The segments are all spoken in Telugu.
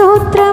otra.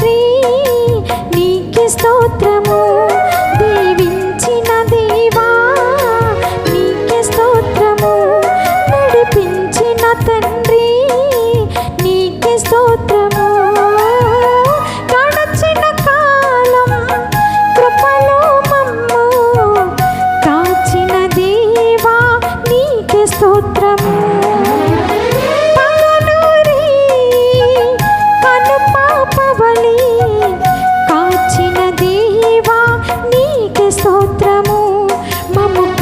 తండ్రి నీకి స్తోత్రము. దీవించిన నీకే స్తోత్రము